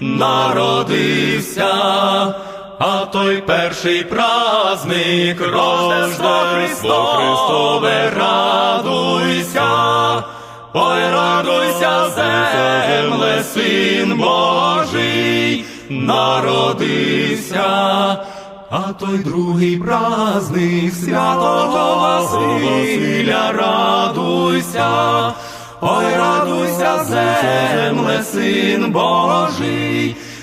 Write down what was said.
народився, а той перший праздник Рождество Христове, радуйся, ой, радуйся, земле, син Божий, народився. А той другий праздник святого Василя, радуйся, ой, радуйся, земле, син Божий,